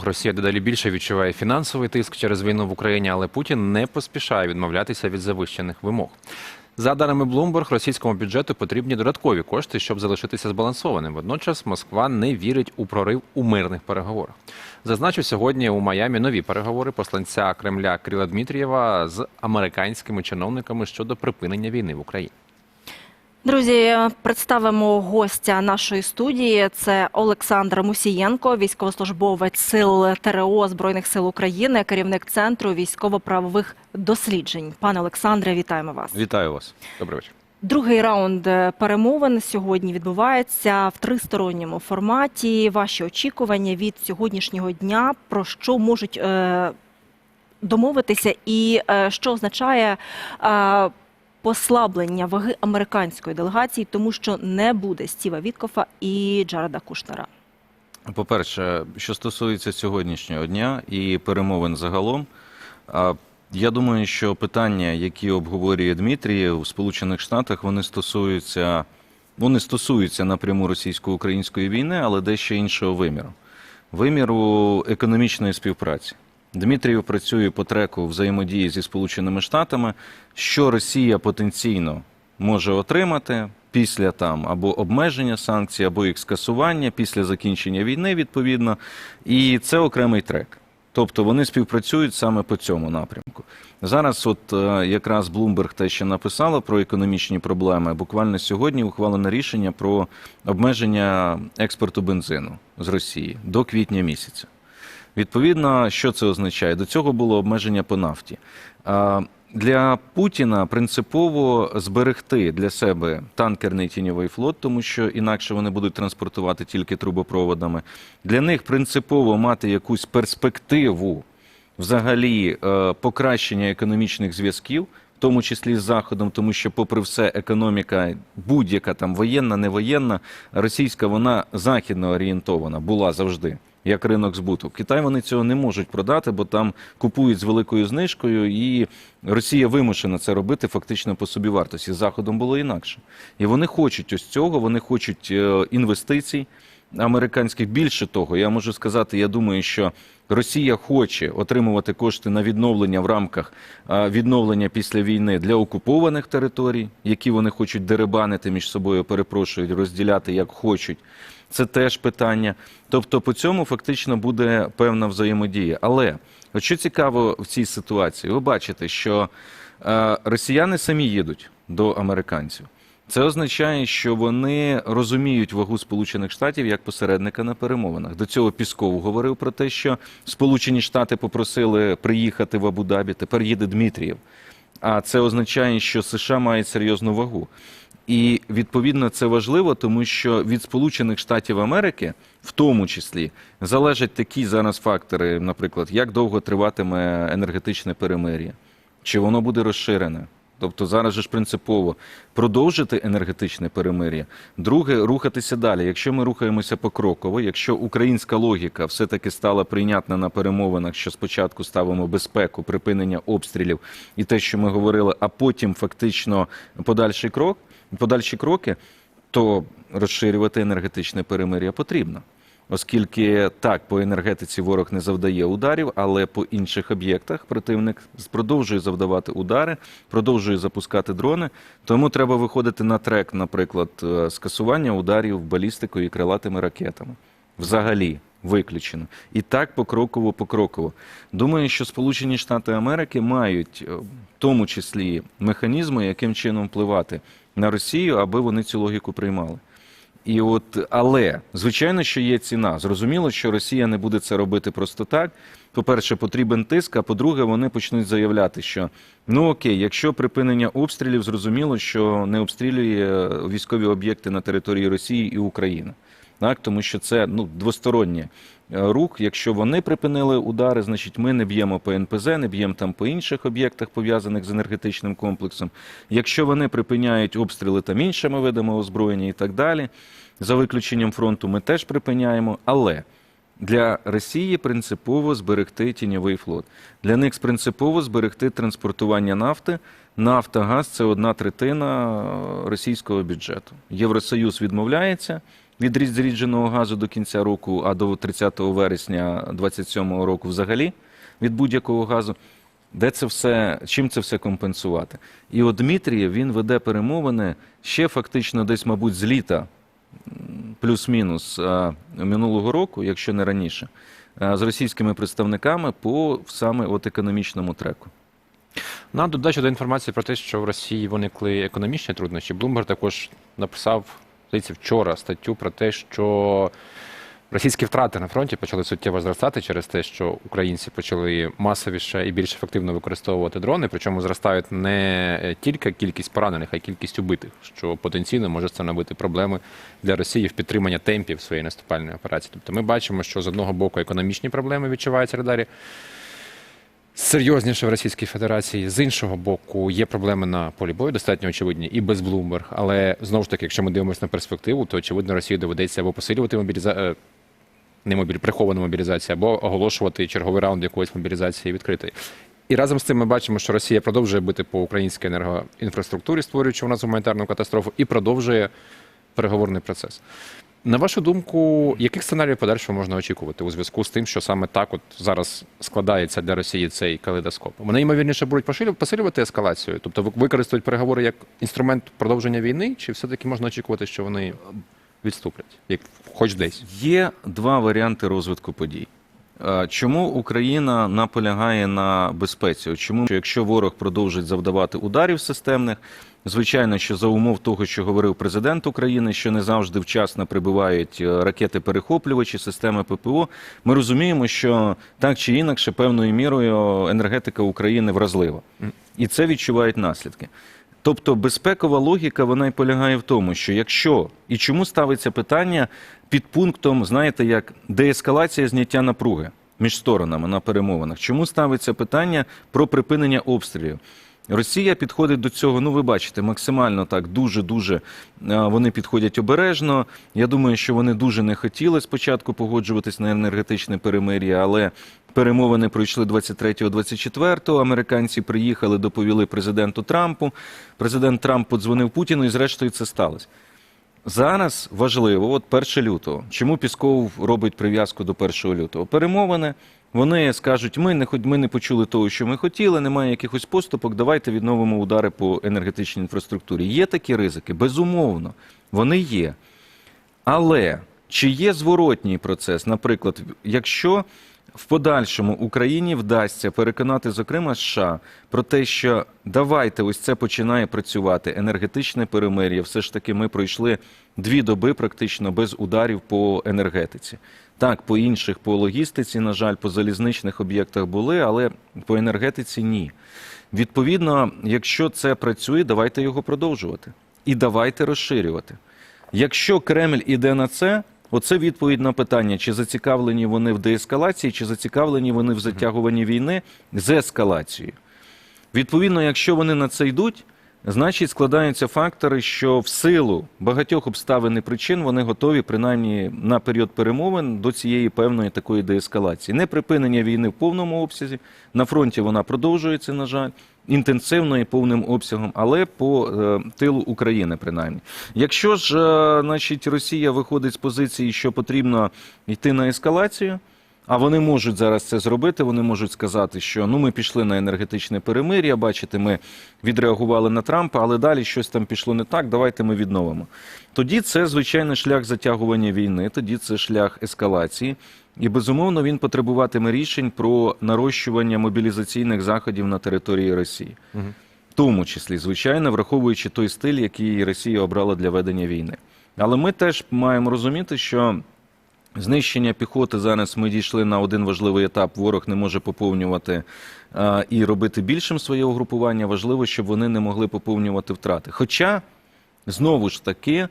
ворог. Росія дедалі більше відчуває фінансовий тиск через війну в Україні, але Путін не поспішає відмовлятися від завищених вимог. За даними Bloomberg, російському бюджету потрібні додаткові кошти, щоб залишитися збалансованим. Водночас Москва не вірить у прорив у мирних переговорах. Зазначу сьогодні у Майамі нові переговори посланця Кремля Кріла Дмитрієва з американськими чиновниками щодо припинення війни в Україні. Друзі, представимо гостя нашої студії. Це Олександр Мусієнко, військовослужбовець сил ТРО Збройних сил України, керівник центру військово-правових досліджень. Пане Олександре, вітаємо вас. Вітаю вас. Добрий вечір. Другий раунд е, перемовин сьогодні відбувається в тристоронньому форматі. Ваші очікування від сьогоднішнього дня про що можуть е, домовитися, і е, що означає е, послаблення ваги американської делегації, тому що не буде Стіва Віткофа і Джареда Кушнера. По-перше, що стосується сьогоднішнього дня і перемовин загалом, я думаю, що питання, які обговорює Дмитрій в Сполучених Штатах, вони стосуються, вони стосуються напряму російсько-української війни, але дещо іншого виміру. Виміру економічної співпраці. Дмитрієв працює по треку взаємодії зі Сполученими Штатами, що Росія потенційно може отримати після там або обмеження санкцій, або їх скасування після закінчення війни, відповідно. І це окремий трек. Тобто вони співпрацюють саме по цьому напрямку. Зараз, от е, якраз Bloomberg те, що написала про економічні проблеми, буквально сьогодні ухвалено рішення про обмеження експорту бензину з Росії до квітня місяця. Відповідно, що це означає? До цього було обмеження по нафті. Для Путіна принципово зберегти для себе танкерний тіньовий флот, тому що інакше вони будуть транспортувати тільки трубопроводами. Для них принципово мати якусь перспективу взагалі е, покращення економічних зв'язків, в тому числі з Заходом, тому що, попри все, економіка будь-яка там воєнна, не воєнна, російська вона західно орієнтована була завжди. Як ринок збуту. Китай вони цього не можуть продати, бо там купують з великою знижкою, і Росія вимушена це робити фактично по собі вартості. Заходом було інакше. І вони хочуть ось цього, вони хочуть е, інвестицій американських. Більше того, я можу сказати, я думаю, що Росія хоче отримувати кошти на відновлення в рамках е, відновлення після війни для окупованих територій, які вони хочуть деребанити між собою, перепрошують, розділяти як хочуть. Це теж питання. Тобто, по цьому фактично буде певна взаємодія. Але от що цікаво в цій ситуації, ви бачите, що е, росіяни самі їдуть до американців. Це означає, що вони розуміють вагу Сполучених Штатів як посередника на перемовинах. До цього Пісков говорив про те, що Сполучені Штати попросили приїхати в Абу-Дабі. Тепер їде Дмитрієв. А це означає, що США мають серйозну вагу. І відповідно це важливо, тому що від Сполучених Штатів Америки, в тому числі, залежать такі зараз фактори, наприклад, як довго триватиме енергетичне перемир'я, чи воно буде розширене. Тобто зараз же ж принципово продовжити енергетичне перемир'я. Друге, рухатися далі. Якщо ми рухаємося покроково, якщо українська логіка все-таки стала прийнятна на перемовинах, що спочатку ставимо безпеку, припинення обстрілів і те, що ми говорили, а потім фактично подальший крок, подальші кроки, то розширювати енергетичне перемир'я потрібно. Оскільки так по енергетиці ворог не завдає ударів, але по інших об'єктах противник продовжує завдавати удари, продовжує запускати дрони. Тому треба виходити на трек, наприклад, е, скасування ударів балістикою і крилатими ракетами. Взагалі виключено. І так покроково, покроково. Думаю, що Сполучені Штати Америки мають е, в тому числі механізми, яким чином впливати на Росію, аби вони цю логіку приймали. І от, але звичайно, що є ціна. Зрозуміло, що Росія не буде це робити просто так. По-перше, потрібен тиск. А по-друге, вони почнуть заявляти, що ну окей, якщо припинення обстрілів, зрозуміло, що не обстрілює військові об'єкти на території Росії і України. Так, тому що це ну двостороннє е, рух. Якщо вони припинили удари, значить ми не б'ємо по НПЗ, не б'ємо там по інших об'єктах, пов'язаних з енергетичним комплексом. Якщо вони припиняють обстріли там іншими видами озброєння і так далі, за виключенням фронту, ми теж припиняємо. Але для Росії принципово зберегти тіньовий флот. Для них принципово зберегти транспортування нафти. Нафта, газ це одна третина російського бюджету. Євросоюз відмовляється. Від зрідженого газу до кінця року, а до 30 вересня 27 року взагалі від будь-якого газу. Де це все, чим це все компенсувати? І от Дмитрієв він веде перемовини ще фактично десь, мабуть, з літа, плюс-мінус минулого року, якщо не раніше, з російськими представниками по саме от економічному треку. На додачу до інформації про те, що в Росії виникли економічні труднощі, Блумберг також написав, здається, вчора статтю про те, що російські втрати на фронті почали суттєво зростати через те, що українці почали масовіше і більш ефективно використовувати дрони, причому зростають не тільки кількість поранених, а й кількість убитих, що потенційно може становити проблеми для Росії в підтримання темпів своєї наступальної операції. Тобто ми бачимо, що з одного боку економічні проблеми відчуваються радарі серйозніше в Російській Федерації. З іншого боку, є проблеми на полі бою, достатньо очевидні, і без Блумберг. Але знову ж таки, якщо ми дивимося на перспективу, то очевидно Росії доведеться або посилювати мобілізацію. Не мобіль, приховану мобілізацію, або оголошувати черговий раунд якоїсь мобілізації відкритої. І разом з цим ми бачимо, що Росія продовжує бити по українській енергоінфраструктурі, створюючи у нас гуманітарну катастрофу, і продовжує переговорний процес. На вашу думку, яких сценаріїв подальшого можна очікувати у зв'язку з тим, що саме так от зараз складається для Росії цей калейдоскоп? Вони ймовірніше будуть посилювати ескалацію, тобто ви- використають переговори як інструмент продовження війни, чи все-таки можна очікувати, що вони відступлять, як хоч десь? Є два варіанти розвитку подій. Е, Чому Україна наполягає на безпеці? Чому, що якщо ворог продовжить завдавати ударів системних, звичайно, що за умов того, що говорив президент України, що не завжди вчасно прибувають е, ракети-перехоплювачі, системи ППО, ми розуміємо, що так чи інакше певною мірою енергетика України вразлива, і це відчувають наслідки. Тобто безпекова логіка вона й полягає в тому, що якщо і чому ставиться питання під пунктом, знаєте, як деескалація зняття напруги між сторонами на перемовинах, чому ставиться питання про припинення обстрілів? Росія підходить до цього, ну ви бачите, максимально так, дуже дуже вони підходять обережно. Я думаю, що вони дуже не хотіли спочатку погоджуватись на енергетичне перемир'я, але перемовини пройшли 23-24. Американці приїхали, доповіли президенту Трампу. Президент Трамп подзвонив Путіну, і зрештою це сталося. Зараз важливо, от 1 лютого. Чому Пісков робить прив'язку до 1 лютого? Перемовини. Вони скажуть, ми не ми не почули того, що ми хотіли, немає якихось поступок. Давайте відновимо удари по енергетичній інфраструктурі. Є такі ризики, безумовно, вони є. Але чи є зворотній процес? Наприклад, якщо в подальшому Україні вдасться переконати, зокрема США, про те, що давайте ось це починає працювати, енергетичне перемир'я, все ж таки ми пройшли дві доби практично без ударів по енергетиці. Так, по інших, по логістиці, на жаль, по залізничних об'єктах були, але по енергетиці ні. Відповідно, якщо це працює, давайте його продовжувати і давайте розширювати. Якщо Кремль іде на це, оце відповідь на питання, чи зацікавлені вони в деескалації, чи зацікавлені вони в затягуванні війни з ескалацією. Відповідно, якщо вони на це йдуть, значить складаються фактори, що в силу багатьох обставин і причин вони готові, принаймні на період перемовин, до цієї певної такої деескалації. Не припинення війни в повному обсязі. На фронті вона продовжується, на жаль, інтенсивно і повним обсягом, але по е, тилу України, принаймні. Якщо ж е, значить, Росія виходить з позиції, що потрібно йти на ескалацію. А вони можуть зараз це зробити. Вони можуть сказати, що ну ми пішли на енергетичне перемир'я. Бачите, ми відреагували на Трампа, але далі щось там пішло не так. Давайте ми відновимо. Тоді це звичайно шлях затягування війни, тоді це шлях ескалації, і безумовно він потребуватиме рішень про нарощування мобілізаційних заходів на території Росії, в тому числі, звичайно, враховуючи той стиль, який Росія обрала для ведення війни. Але ми теж маємо розуміти, що Знищення піхоти зараз ми дійшли на один важливий етап. Ворог не може поповнювати а, і робити більшим своє угрупування. Важливо, щоб вони не могли поповнювати втрати. Хоча, знову ж таки,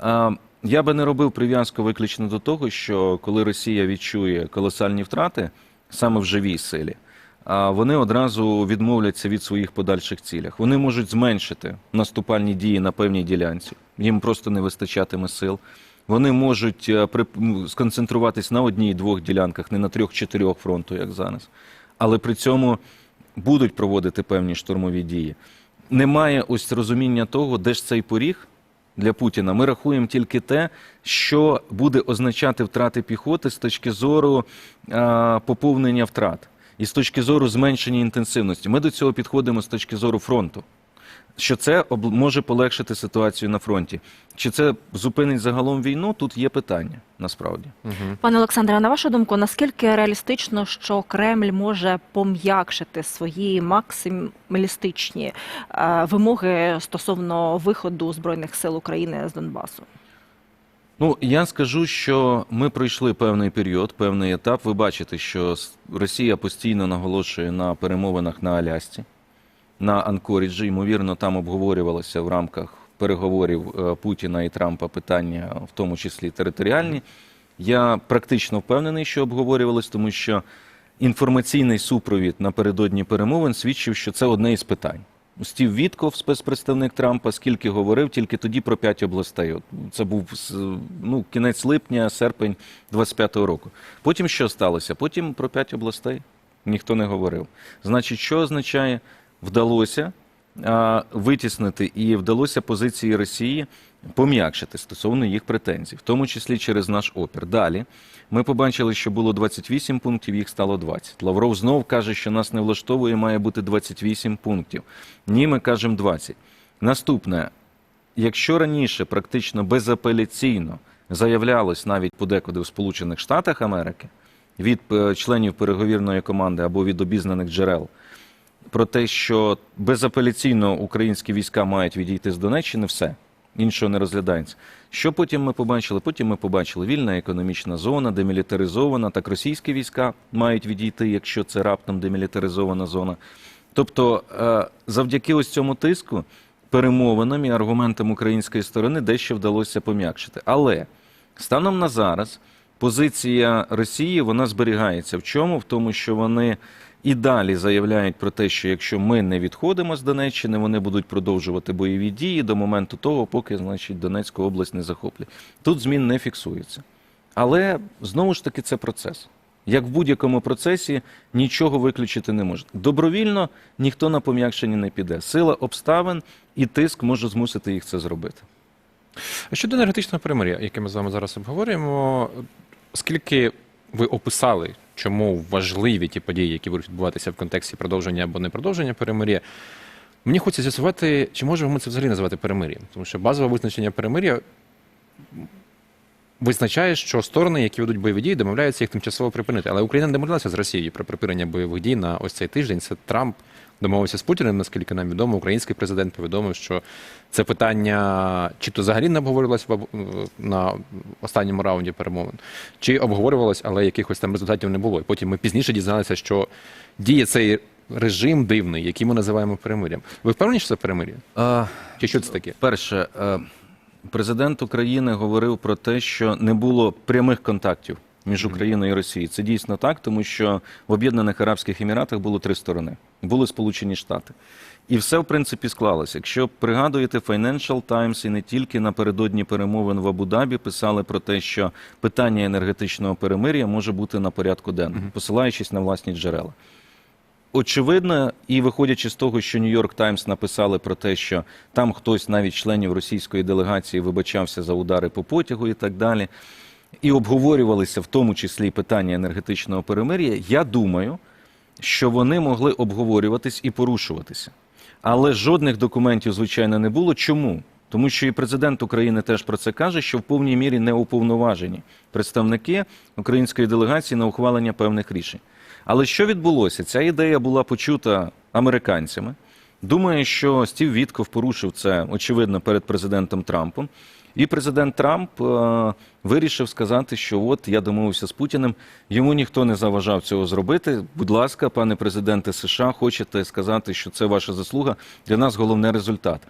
а, я би не робив прив'язку виключно до того, що коли Росія відчує колосальні втрати саме в живій силі, а вони одразу відмовляться від своїх подальших цілях. Вони можуть зменшити наступальні дії на певній ділянці. Їм просто не вистачатиме сил. Вони можуть е, сконцентруватись на одній-двох ділянках, не на трьох-чотирьох фронту, як зараз. Але при цьому будуть проводити певні штурмові дії. Немає ось розуміння того, де ж цей поріг, для Путіна. Ми рахуємо тільки те, що буде означати втрати піхоти з точки зору а, поповнення втрат і з точки зору зменшення інтенсивності. Ми до цього підходимо з точки зору фронту. Що це може полегшити ситуацію на фронті? Чи це зупинить загалом війну? Тут є питання насправді. Пане Олександре, на вашу думку, наскільки реалістично, що Кремль може пом'якшити свої максималістичні е, вимоги стосовно виходу збройних сил України з Донбасу? Ну, я скажу, що ми пройшли певний період, певний етап. Ви бачите, що Росія постійно наголошує на перемовинах на Алясці, на Анкоріджі. Ймовірно, там обговорювалося в рамках переговорів е, Путіна і Трампа питання, в тому числі територіальні. Я практично впевнений, що обговорювалось, тому що інформаційний супровід напередодні перемовин свідчив, що це одне із питань. Стів Вітков, спецпредставник Трампа, скільки говорив, тільки тоді про п'ять областей. Це був ну, кінець липня, серпень 25-го року. Потім що сталося? Потім про п'ять областей ніхто не говорив. Значить, що означає вдалося витіснити і вдалося позиції Росії пом'якшити стосовно їх претензій, в тому числі через наш опір. Далі ми побачили, що було 28 пунктів, їх стало 20. Лавров знов каже, що нас не влаштовує, має бути 28 пунктів. Ні, ми кажемо 20. Наступне, якщо раніше практично безапеляційно заявлялось навіть подекуди у Сполучених Штатах Америки від е, членів переговірної команди або від обізнаних джерел про те, що безапеляційно українські війська мають відійти з Донеччини, все. Іншого не розглядається. Що потім ми побачили? Потім ми побачили вільна економічна зона, демілітаризована. Так російські війська мають відійти, якщо це раптом демілітаризована зона. Тобто, е, завдяки ось цьому тиску, перемовинам і аргументам української сторони дещо вдалося пом'якшити. Але станом на зараз позиція Росії вона зберігається. В чому? В тому, що вони і далі заявляють про те, що якщо ми не відходимо з Донеччини, вони будуть продовжувати бойові дії до моменту того, поки значить Донецьку область не захоплять. Тут змін не фіксується. Але знову ж таки це процес. Як в будь-якому процесі нічого виключити не може. Добровільно ніхто на пом'якшення не піде. Сила обставин і тиск може змусити їх це зробити. А Щодо енергетичного перемир'я, яке ми з вами зараз обговорюємо, оскільки ви описали, чому важливі ті події, які будуть відбуватися в контексті продовження або не продовження перемир'я, мені хочеться з'ясувати, чи можемо ми це взагалі називати перемир'ям. Тому що базове визначення перемир'я визначає, що сторони, які ведуть бойові дії, домовляються їх тимчасово припинити. Але Україна не домовлялася з Росією про припинення бойових дій на ось цей тиждень. Це Трамп домовився з Путіним, наскільки нам відомо. Український президент повідомив, що це питання чи то взагалі не обговорювалося в об- на останньому раунді перемовин, чи обговорювалось, але якихось там результатів не було. І потім ми пізніше дізналися, що діє цей режим дивний, який ми називаємо перемир'ям. Ви впевнені, що це перемир'я? А, Чи що це таке? Перше, е, президент України говорив про те, що не було прямих контактів між Україною і Росією. Це дійсно так, тому що в Об'єднаних Арабських Еміратах було три сторони. Були Сполучені Штати. І все, в принципі, склалося. Якщо пригадуєте, Financial Times і не тільки напередодні перемовин в Абу-Дабі писали про те, що питання енергетичного перемир'я може бути на порядку денному, посилаючись на власні джерела. Очевидно, і виходячи з того, що Нью-Йорк Таймс написали про те, що там хтось навіть членів російської делегації вибачався за удари по потягу і так далі, і обговорювалися в тому числі питання енергетичного перемир'я, я думаю, що вони могли обговорюватись і порушуватися. Але жодних документів, звичайно, не було. Чому? Тому що і президент України теж про це каже, що в повній мірі не уповноважені представники української делегації на ухвалення певних рішень. Але що відбулося? Ця ідея була почута американцями. Думаю, що Стів Вітков порушив це, очевидно, перед президентом Трампом. І президент Трамп е, вирішив сказати, що от я домовився з Путіним, йому ніхто не заважав цього зробити. Будь ласка, пане президенте США, хочете сказати, що це ваша заслуга? Для нас головне результат.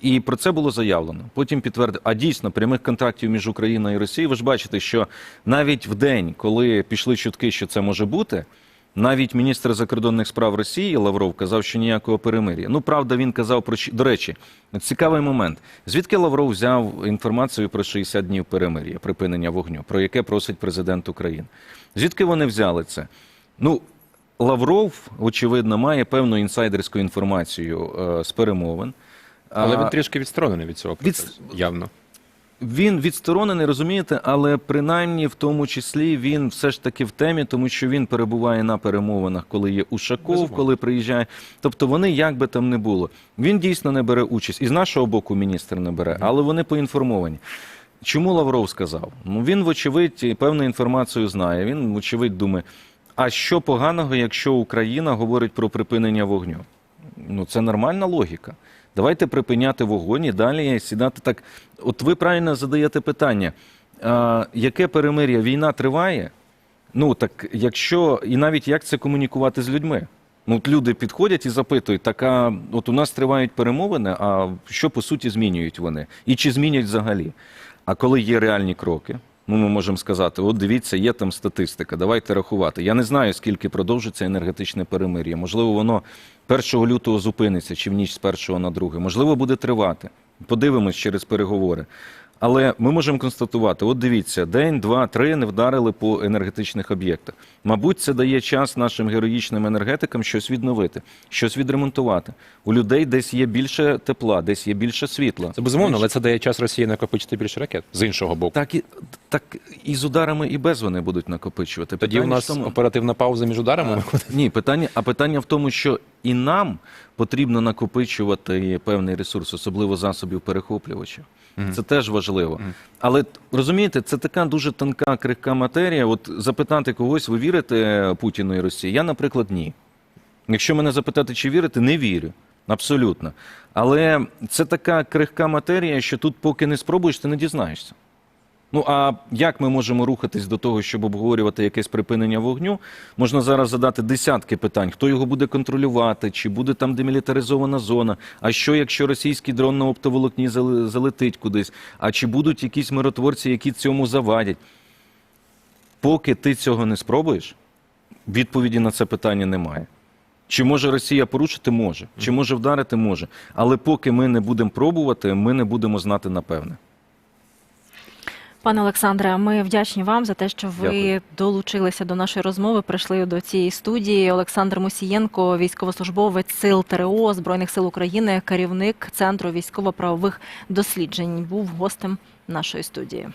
І про це було заявлено. Потім підтвердив, а дійсно прямих контактів між Україною і Росією. Ви ж бачите, що навіть в день, коли пішли чутки, що це може бути, навіть міністр закордонних справ Росії Лавров казав, що ніякого перемир'я. Ну правда, він казав про до речі, цікавий момент. Звідки Лавров взяв інформацію про 60 днів перемир'я, припинення вогню, про яке просить президент України? Звідки вони взяли це? Ну, Лавров, очевидно, має певну інсайдерську інформацію е, з перемовин. Але він трішки відсторонений від цього Від- явно. Він відсторонений, розумієте, але принаймні в тому числі він все ж таки в темі, тому що він перебуває на перемовинах, коли є Ушаков, Безумовно. коли приїжджає. Тобто вони як би там не було. Він дійсно не бере участь. І з нашого боку міністр не бере, але вони поінформовані. Чому Лавров сказав? Ну він, вочевидь, певну інформацію знає. Він, вочевидь, думає, а що поганого, якщо Україна говорить про припинення вогню? Ну, це нормальна логіка. Давайте припиняти вогонь і далі сідати так. От ви правильно задаєте питання, а, яке перемир'я? Війна триває? Ну так якщо і навіть як це комунікувати з людьми? Ну, от люди підходять і запитують, так а от у нас тривають перемовини, а що по суті змінюють вони? І чи змінюють взагалі? А коли є реальні кроки, ну ми можемо сказати: от дивіться, є там статистика, давайте рахувати. Я не знаю, скільки продовжиться енергетичне перемир'я. Можливо, воно 1 лютого зупиниться чи в ніч з 1 на 2. Можливо, буде тривати. Подивимось через переговори. Але ми можемо констатувати: от дивіться, день, два, три не вдарили по енергетичних об'єктах. Мабуть, це дає час нашим героїчним енергетикам щось відновити, щось відремонтувати. У людей десь є більше тепла, десь є більше світла. Це безумовно, але це дає час Росії накопичити більше ракет з іншого боку. Так і так і з ударами, і без вони будуть накопичувати. Тоді у нас тому- оперативна пауза між ударами. а, ні, питання, а питання в тому, що і нам потрібно накопичувати певний ресурс, особливо засобів перехоплювачів. Це теж важливо. Але розумієте, це така дуже тонка, крихка матерія. От запитати когось, ви вірите Путіну і Росії? Я, наприклад, ні. Якщо мене запитати, чи вірите, не вірю. Абсолютно. Але це така крихка матерія, що тут, поки не спробуєш, ти не дізнаєшся. Ну а як ми можемо рухатись до того, щоб обговорювати якесь припинення вогню? Можна зараз задати десятки питань: хто його буде контролювати, чи буде там демілітаризована зона? А що, якщо російський дрон на оптоволокні залетить кудись? А чи будуть якісь миротворці, які цьому завадять? Поки ти цього не спробуєш, відповіді на це питання немає. Чи може Росія порушити? Може. Чи може вдарити? Може. Але поки ми не будемо пробувати, ми не будемо знати напевне. Пане Олександре, ми вдячні вам за те, що ви Дякую. долучилися до нашої розмови, прийшли до цієї студії. Олександр Мусієнко, військовослужбовець сил ТРО Збройних сил України, керівник Центру військово-правових досліджень, був гостем нашої студії.